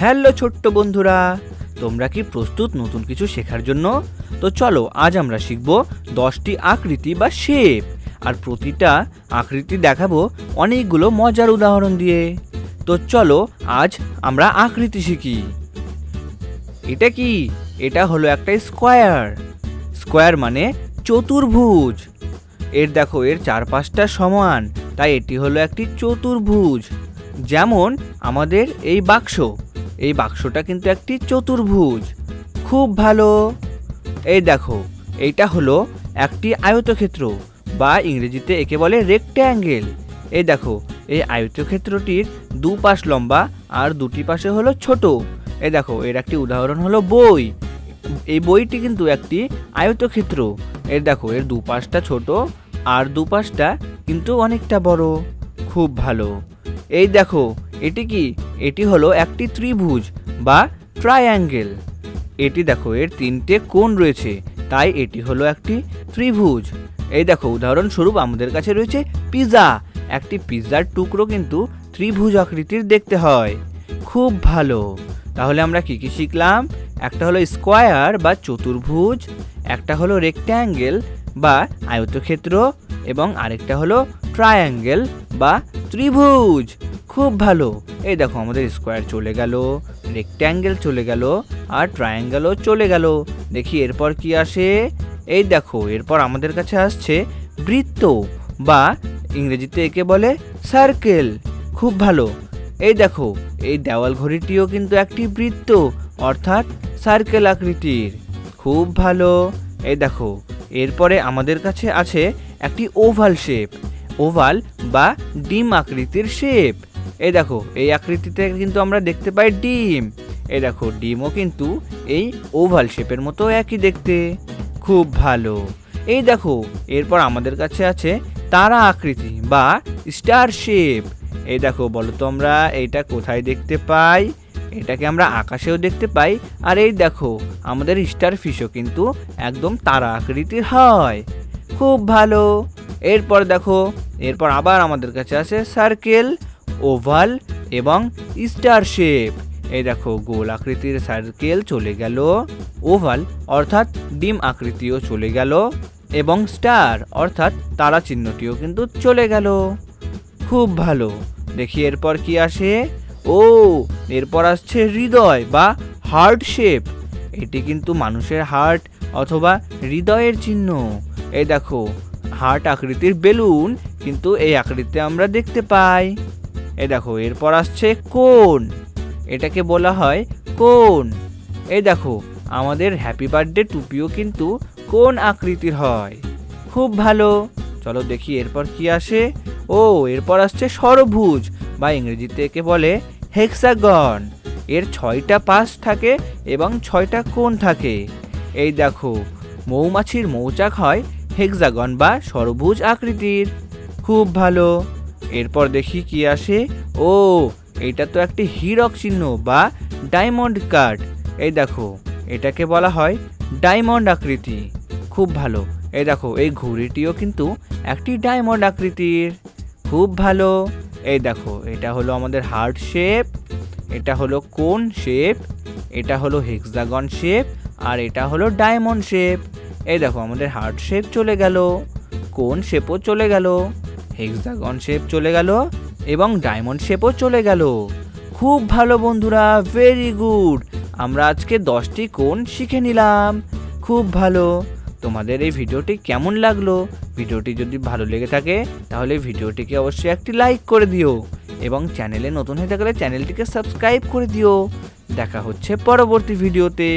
Hello ছোট্ট বন্ধুরা, তোমরা কি প্রস্তুত নতুন কিছু শেখার জন্য? তো চলো, আজ আমরা শিখব দশটি আকৃতি বা শেপ আর প্রতিটা আকৃতি দেখাবো অনেকগুলো মজার উদাহরণ দিয়ে। তো চলো, আজ আমরা আকৃতি শিখি। এটা কি? এটা হলো একটা স্কোয়ার স্কোয়ার মানে চতুর্ভুজ। এর দেখো, এর চারপাশটা সমান, তাই এটি হলো একটি চতুর্ভুজ। যেমন আমাদের এই বাক্স। এই বাক্সটা কিন্তু একটি চতুর্ভুজ। খুব ভালো। এই দেখো, এইটা হলো একটি আয়তক্ষেত্র, বা ইংরেজিতে একে বলে রেক্ট্যাঙ্গেল এই দেখো, এই আয়তক্ষেত্রটির দু পাশ লম্বা আর দুটি পাশে হলো ছোট। এ দেখো, এর একটি উদাহরণ হলো বই। এই বইটি কিন্তু একটি আয়তক্ষেত্র। এর দেখো, এর দুপাশটা ছোট আর দুপাশটা কিন্তু অনেকটা বড়। খুব ভালো। এই দেখো, এটি কি এটি হলো একটি ত্রিভুজ বা ট্রায়াঙ্গেল এটি দেখো, এর তিনটে কোণ রয়েছে, তাই এটি হলো একটি ত্রিভুজ। এই দেখো, উদাহরণস্বরূপ আমাদের কাছে রয়েছে পিৎজা একটি পিৎজার টুকরো কিন্তু ত্রিভুজ আকৃতির দেখতে হয়। খুব ভালো। তাহলে আমরা কি কি শিখলাম? একটা হলো স্কোয়ার বা চতুর্ভুজ, একটা হলো রেক্ট্যাঙ্গেল বা আয়তক্ষেত্র, এবং আরেকটা হলো ট্রায়াঙ্গেল বা ত্রিভুজ। খুব ভালো। এই দেখো আমাদের স্কোয়ার চলে গেল রেক্ট্যাঙ্গেল চলে গেল, আর ট্রায়াঙ্গেলও চলে গেল। দেখি এরপর কি আসে? এই দেখো, এরপর আমাদের কাছে আসছে বৃত্ত, বা ইংরেজিতে একে বলে সার্কেল খুব ভালো। এই দেখো, এই দেওয়াল ঘড়িটিও কিন্তু একটি বৃত্ত, অর্থাৎ সার্কেল আকৃতির। খুব ভালো। এই দেখো, এরপরে আমাদের কাছে আছে একটি ওভাল শেপ ওভাল বা ডিম আকৃতির শেপ এই দেখো, এই আকৃতিতে কিন্তু আমরা দেখতে পাই ডিম। এই দেখো, ডিমও কিন্তু এই ওভাল শেপের মতো একই দেখতে। খুব ভালো। এই দেখো, এরপর আমাদের কাছে আছে তারা আকৃতি বা স্টার শেপ। এই দেখো, বলো তো আমরা এইটা কোথায় দেখতে পাই? এটাকে আমরা আকাশেও দেখতে পাই। আর এই দেখো, আমাদের স্টার ফিশও কিন্তু একদম তারা আকৃতির হয়। খুব ভালো। এরপর দেখো, এরপর আবার আমাদের কাছে আছে সার্কেল। ওভাল এবং স্টার শেপ এই দেখো, গোল আকৃতির সার্কেল চলে গেল, ওভাল অর্থাৎ ডিম আকৃতিও চলে গেল এবং স্টার অর্থাৎ তারা চিহ্নটিও কিন্তু চলে গেল। খুব ভালো। দেখি এরপর কি আসে? ও, এরপর আসছে হৃদয় বা হার্ট শেপ এটি কিন্তু মানুষের হার্ট অথবা হৃদয়ের চিহ্ন। এই দেখো হার্ট আকৃতির বেলুন কিন্তু এই আকৃতিতে আমরা দেখতে পাই। এই দেখো, এরপর আসছে কোন। এটাকে বলা হয় কোন। এই দেখো, আমাদের হ্যাপি বার্থডে টুপিও কিন্তু কোন আকৃতির হয়। খুব ভালো। চলো দেখি, এরপর কি আসে? ও, এরপর আসছে সরভুজ বা ইংরেজিতে একে বলে হেক্সাগন এর ছয়টা পাশ থাকে এবং ছয়টা কোণ থাকে। এই দেখো, মৌমাছির মৌচাক হয় হেক্সাগন বা সরভুজ আকৃতির। খুব ভালো। এরপর দেখি কি আসে? ও, এটা তো একটি হীরক চিহ্ন বা ডায়মন্ড কার্ড। এই দেখো, এটাকে বলা হয় ডায়মন্ড আকৃতি। খুব ভালো। এই দেখো, এই ঘুড়িটিও কিন্তু একটি ডায়মন্ড আকৃতির। খুব ভালো। এই দেখো, এটা হলো আমাদের হার্ট শেপ, এটা হলো কোন শেপ, এটা হলো হেক্সাগন শেপ, আর এটা হলো ডায়মন্ড শেপ। এই দেখো, আমাদের হার্ট শেপ চলে গেল, কোন শেপও চলে গেল। হেক্সাগন শেপ চলে গেল এবং ডায়মন্ড শেপও চলে গেল। খুব ভালো বন্ধুরা ভেরি গুড আমরা আজকে দশটি কোণ শিখে নিলাম। খুব ভালো। তোমাদের এই ভিডিওটি কেমন লাগল? ভিডিওটি যদি ভালো লেগে থাকে, তাহলে ভিডিওটিকে অবশ্যই একটি লাইক করে দিও এবং চ্যানেলে নতুন হয়ে থাকলে চ্যানেলটিকে সাবস্ক্রাইব করে দিও। দেখা হচ্ছে পরবর্তী ভিডিওতে।